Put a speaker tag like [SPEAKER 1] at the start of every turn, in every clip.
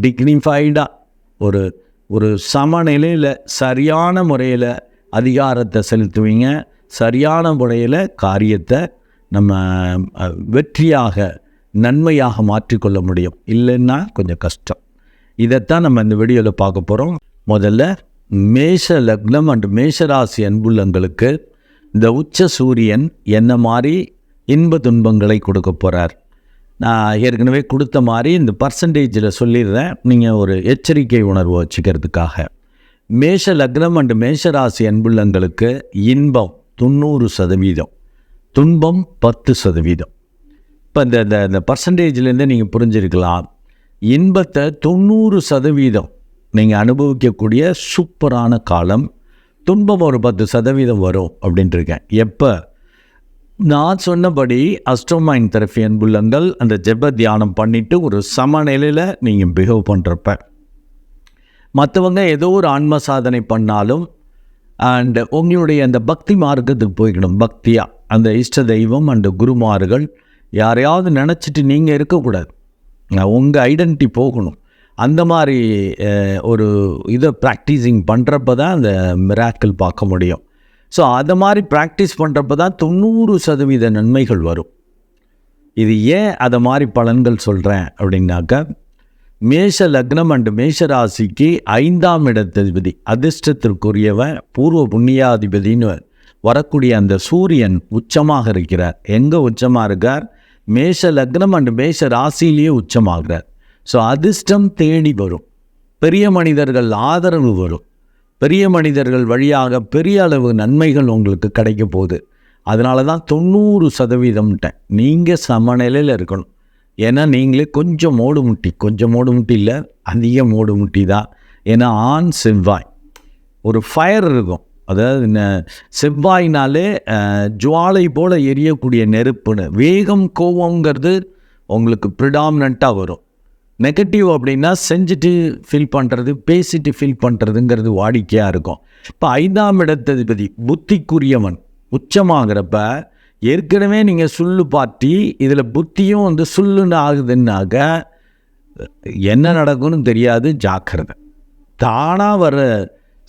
[SPEAKER 1] டிக்னிஃபைடாக ஒரு ஒரு சமநிலையில் சரியான முறையில் அதிகாரத்தை செலுத்துவீங்க. சரியான முறையில் காரியத்தை நம்ம வெற்றியாக நன்மையாக மாற்றிக்கொள்ள முடியும். இல்லைன்னா கொஞ்சம் கஷ்டம். இதைத்தான் நம்ம இந்த வீடியோவில் பார்க்க போகிறோம் முதல்ல மேஷ லக்னம் அண்ட் மேஷராசி அன்புள்ளங்களுக்கு இந்த உச்ச சூரியன் என்ன மாதிரி இன்ப துன்பங்களை கொடுக்க போகிறார் நான் ஏற்கனவே கொடுத்த மாதிரி இந்த பர்சன்டேஜில் சொல்லிடுறேன். நீங்கள் ஒரு எச்சரிக்கை உணர்வு வச்சுக்கிறதுக்காக. மேஷ லக்னம் அண்டு மேஷராசி அன்புள்ளங்களுக்கு இன்பம் தொண்ணூறு சதவீதம். துன்பம் பத்து சதவீதம். இப்போ இந்த இந்த இந்த பர்சன்டேஜ்லேருந்து நீங்கள் புரிஞ்சிருக்கலாம். இன்பத்தை தொண்ணூறு சதவீதம் நீங்கள் அனுபவிக்கக்கூடிய சூப்பரான காலம். துன்பம் ஒரு பத்து சதவீதம் வரும் அப்படின்ட்டு இருக்கேன். எப்போ? நான் சொன்னபடி அஸ்ட்ரோமைன் தெரப்பி அன்புள்ளங்கள் அந்த ஜெப தியானம் பண்ணிவிட்டு ஒரு சமநிலையில் நீங்கள் பிஹேவ் பண்ணுறப்ப மற்றவங்க ஏதோ ஒரு ஆன்ம சாதனை பண்ணாலும் அண்டு உங்களுடைய அந்த பக்தி மார்க்கத்துக்கு போய்க்கணும் பக்தியாக அந்த இஷ்ட தெய்வம் அண்டு குருமார்கள் யாரையாவது நினச்சிட்டு நீங்கள் இருக்கக்கூடாது. உங்கள் ஐடென்டிட்டி போகணும். அந்த மாதிரி ஒரு இதை ப்ராக்டிஸிங் பண்ணுறப்ப தான் அந்த மிராக்கிள் பார்க்க முடியும். ஸோ அதை மாதிரி ப்ராக்டிஸ் பண்ணுறப்ப தான் தொண்ணூறு சதவீத நன்மைகள் வரும். இது ஏன் அதை மாதிரி பலன்கள் சொல்கிறேன் அப்படின்னாக்கா மேஷ லக்னம் அண்டு மேஷ ராசிக்கு ஐந்தாம் இடத்ததிபதி அதிர்ஷ்டத்திற்குரியவன் பூர்வ புண்ணியாதிபதின்னு வரக்கூடிய அந்த சூரியன் உச்சமாக இருக்கிறார். எங்கே உச்சமாக இருக்கார்? மேஷ லக்னம் அண்டு மேஷ ராசியிலேயே உச்சமாகிறார். ஸோ அதிர்ஷ்டம் தேடி வரும். பெரிய மனிதர்கள் ஆதரவு வரும். பெரிய மனிதர்கள் வழியாக பெரிய அளவு நன்மைகள் உங்களுக்கு கிடைக்க போகுது. அதனால தான் தொண்ணூறு சதவீதம்ட்டேன் நீங்கள் சமநிலையில் இருக்கணும். ஏன்னா நீங்களே கொஞ்சம் மோடு முட்டி கொஞ்சம் மோடு முட்டி இல்லை அதிக மோடு முட்டி தான். ஏன்னா ஆண் செவ்வாய். ஒரு ஃபயர் இருக்கும். அதாவது செவ்வாய்னாலே செவ்வாயினாலே ஜுவாலை போல் எரியக்கூடிய நெருப்புன்னு வேகம் கோவங்கிறது உங்களுக்கு ப்ரிடாமினண்ட்டாக வரும். நெகட்டிவ் அப்படின்னா செஞ்சுட்டு ஃபீல் பண்ணுறது பேசிட்டு ஃபீல் பண்ணுறதுங்கிறது வாடிக்கையாக இருக்கும். இப்போ ஐந்தாம் இடத்ததிபதி புத்திக்குரியவன் உச்சமாகிறப்ப ஏற்கனவே நீங்கள் சுள்ளு பாட்டி இதில் புத்தியும் வந்து சுள்ளுன்னு ஆகுதுன்னாக்க என்ன நடக்கும்னு தெரியாது ஜாக்கிரதை. தானாக வர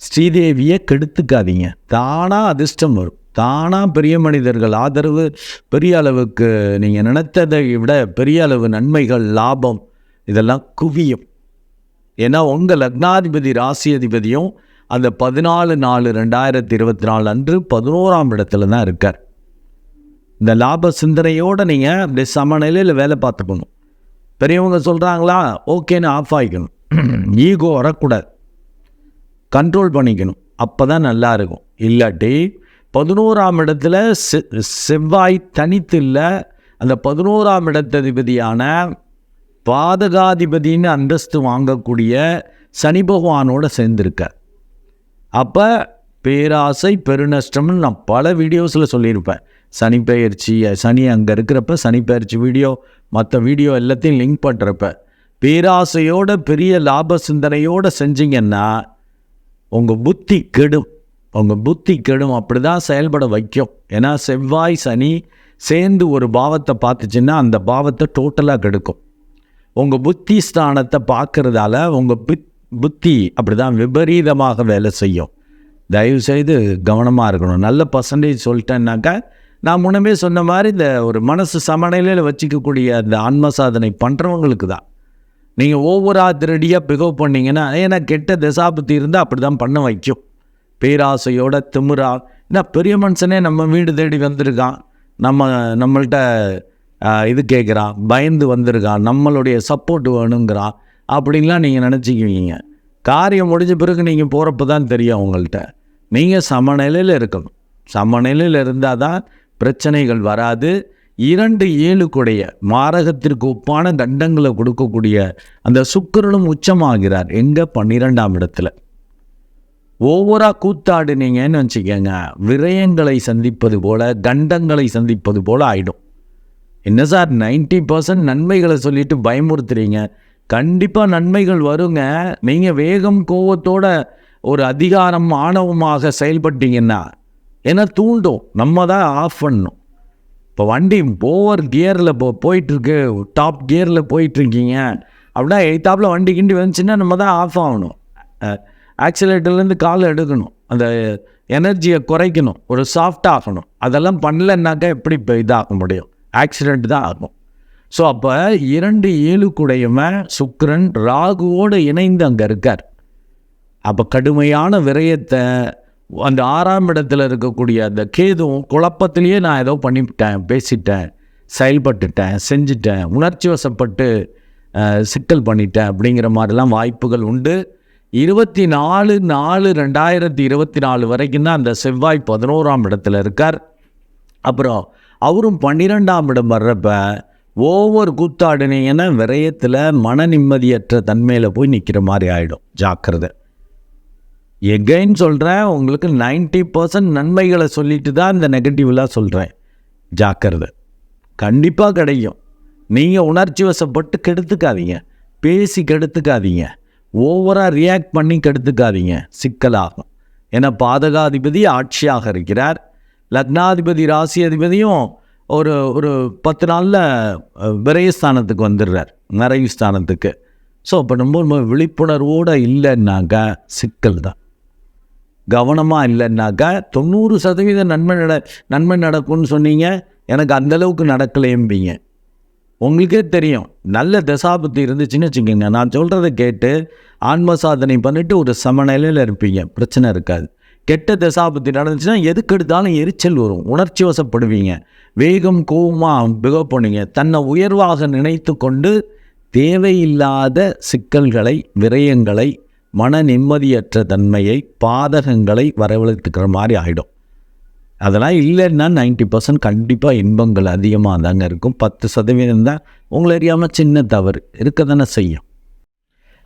[SPEAKER 1] ஸ்ரீதேவியை கெடுத்துக்காதீங்க. தானாக அதிர்ஷ்டம் வரும். தானாக பெரிய மனிதர்கள் ஆதரவு பெரிய அளவுக்கு நீங்கள் நினைத்ததை விட பெரிய அளவு நன்மைகள் லாபம் இதெல்லாம் குவியும். ஏன்னா உங்கள் லக்னாதிபதி ராசி அதிபதியும் அந்த பதினாலு நாலு ரெண்டாயிரத்தி இருபத்தி நாலு அன்று பதினோராம் இடத்துல தான் இருக்கார். இந்த லாப சிந்தனையோடு நீங்கள் அப்படியே சமநிலையில் வேலை பார்த்துக்கணும். பெரியவங்க சொல்கிறாங்களா ஓகேன்னு ஆஃப் ஆகிக்கணும் ஈகோ வரக்கூடாது. கண்ட்ரோல் பண்ணிக்கணும். அப்போ தான் நல்லா இருக்கும். இல்லாட்டி பதினோராம் இடத்துல செ செவ்வாய் தனித்து இல்லை அந்த பதினோராம் இடத்ததிபதியான பாதகாதிபதின்னு அந்தஸ்து வாங்கக்கூடிய சனி பகவானோட சேர்ந்திருக்க அப்போ பேராசை பெருநஷ்டம்னு நான் பல வீடியோஸில் சொல்லியிருப்பேன். சனிப்பெயர்ச்சி சனி அங்கே இருக்கிறப்ப சனிப்பெயர்ச்சி வீடியோ மற்ற வீடியோ எல்லாத்தையும் லிங்க் பண்ணுறப்ப பேராசையோட பெரிய லாப சிந்தனையோடு செஞ்சிங்கன்னா உங்கள் புத்தி கெடும். உங்கள் புத்தி கெடும். அப்படி தான் செயல்பட வைக்கும். ஏன்னா செவ்வாய் சனி சேர்ந்து ஒரு பாவத்தை பார்த்துச்சுன்னா அந்த பாவத்தை டோட்டலாக கெடுக்கும். உங்கள் புத்தி ஸ்தானத்தை பார்க்குறதால உங்கள் புத் புத்தி அப்படி தான் விபரீதமாக வேலை செய்யும். தயவுசெய்து கவனமாக இருக்கணும். நல்ல பர்சன்டேஜ் சொல்லிட்டேன்னாக்கா நான் முன்னமே சொன்ன மாதிரி இந்த ஒரு மனசு சமநிலையில் வச்சுக்கக்கூடிய அந்த ஆன்ம சாதனை பண்ணுறவங்களுக்கு தான். நீங்கள் ஒவ்வொரு அதிரடியாக பிகவ் பண்ணிங்கன்னா ஏன்னா கெட்ட தசாபுத்தி இருந்தால் அப்படி தான் பண்ண வைக்கும். பேராசையோட திமுறா ஏன்னா பெரிய மனுஷனே நம்ம வீடு தேடி வந்திருக்கான். நம்ம நம்மள்கிட்ட இது கேட்குறான் பயந்து வந்திருக்கான் நம்மளுடைய சப்போர்ட் வேணுங்கிறான் அப்படின்லாம் நீங்கள் நினச்சிக்குவீங்க. காரியம் முடிஞ்ச பிறகு நீங்கள் போகிறப்ப தான் தெரியும் உங்கள்கிட்ட நீங்கள் சமநிலையில் இருக்கணும். சமநிலையில் இருந்தால் தான் பிரச்சனைகள் வராது. இரண்டு ஏழுக்குடைய மாரகத்திற்கு ஒப்பான தண்டங்களை கொடுக்கக்கூடிய அந்த சுக்கரனும் உச்சமாகிறார். எங்கே? பன்னிரெண்டாம் இடத்துல. ஓவரா கூத்தாடினீங்கன்னு வச்சுக்கோங்க. விரயங்களை சந்திப்பது போல் கண்டங்களை சந்திப்பது போல் ஆகிடும் என்ன சார் நைன்டி பர்சன்ட் நன்மைகளை சொல்லிட்டு பயமுறுத்துறீங்க? கண்டிப்பாக நன்மைகள் வருங்க. நீங்கள் வேகம் கோவத்தோட ஒரு அதிகாரம் ஆணவமாக செயல்பட்டீங்கன்னா ஏன்னா தூண்டும். நம்ம தான் ஆஃப் பண்ணணும். இப்போ வண்டி ஓவர் கியரில் போ போயிட்டுருக்கு. டாப் கியரில் போயிட்டுருக்கீங்க. அப்படின்னா எய்த்தாப்பில் வண்டி கிண்டி வந்துச்சுன்னா நம்ம தான் ஆஃப் ஆகணும். ஆக்சிலேட்டர்லேருந்து கால் எடுக்கணும். அந்த எனர்ஜியை குறைக்கணும். ஒரு சாஃப்ட் ஆகணும். அதெல்லாம் பண்ணலன்னாக்கா எப்படி இப்போ இதாக முடியும்? ஆக்சிடெண்ட் தான் ஆகும். ஸோ அப்போ இரண்டு ஏழுக்குடையவ சுக்கரன் ராகுவோடு இணைந்து அங்கே இருக்கார். அப்போ கடுமையான விரயத்தை அந்த ஆறாம் இடத்துல இருக்கக்கூடிய அந்த கேதுவும் குழப்பத்திலேயே நான் ஏதோ பண்ணிவிட்டேன் பேசிட்டேன் செயல்பட்டுட்டேன் செஞ்சுட்டேன் உணர்ச்சி வசப்பட்டு சிக்கல் பண்ணிட்டேன் அப்படிங்கிற மாதிரிலாம் வாய்ப்புகள் உண்டு. இருபத்தி நாலு நாலு ரெண்டாயிரத்தி இருபத்தி நாலு வரைக்கும் தான் அந்த செவ்வாய் பதினோராம் இடத்துல இருக்கார். அப்புறம் அவரும் பன்னிரெண்டாம் இடம் வர்றப்ப ஒவ்வொரு கூத்தாடினீங்கன்னா விரயத்தில் மன நிம்மதியற்ற தன்மையில் போய் நிற்கிற மாதிரி ஆகிடும் ஜாக்கிரதை. எகைன் சொல்கிறேன் உங்களுக்கு 90% பர்சன்ட் நன்மைகளை சொல்லிட்டு தான் இந்த நெகட்டிவ்லாம் சொல்கிறேன் ஜாக்கிரதை. கண்டிப்பாக கிடைக்கும். நீங்கள் உணர்ச்சி வசப்பட்டு கெடுத்துக்காதீங்க. பேசி கெடுத்துக்காதீங்க. ஓவராக ரியாக்ட் பண்ணி கெடுத்துக்காதீங்க. சிக்கலாகும். ஏன்னா பாதகாதிபதி ஆட்சியாக இருக்கிறார். லக்னாதிபதி ராசி அதிபதியும் ஒரு ஒரு பத்து நாளில் விரயஸ்தானத்துக்கு வந்துடுறார். நிறைவு ஸ்தானத்துக்கு. ஸோ அப்போ ரொம்ப ரொம்ப விழிப்புணர்வோடு இல்லைன்னாக்கா சிக்கல் தான். கவனமாக இல்லைன்னாக்கா தொண்ணூறு சதவீதம் நன்மை நட நன்மை நடக்கும்னு சொன்னீங்க. எனக்கு அந்தளவுக்கு நடக்கலையம்பிங்க. உங்களுக்கே தெரியும். நல்ல தசாபுத்தி இருந்துச்சுன்னு வச்சுக்கோங்க. நான் சொல்கிறத கேட்டு ஆன்ம சாதனை பண்ணிவிட்டு ஒரு சமநிலையில் இருப்பீங்க. பிரச்சனை இருக்காது. கெட்ட தசாபத்தி நடந்துச்சுன்னா எதுக்கு எடுத்தாலும் எரிச்சல் வரும். உணர்ச்சி வசப்படுவீங்க. வேகம் கோவமாக பிகவ் பண்ணுவீங்க. தன்னை உயர்வாக நினைத்து கொண்டு தேவையில்லாத சிக்கல்களை விரயங்களை மன நிம்மதியற்ற தன்மையை பாதகங்களை வரவழைத்துக்கிற மாதிரி ஆகிடும் அதெல்லாம் இல்லைன்னா 90% பர்சன்ட் கண்டிப்பாக இன்பங்கள் அதிகமாக தாங்க இருக்கும். பத்து சதவீதம் தான். உங்களை அறியாமல் சின்ன தவறு. இருக்க தானே செய்யும்.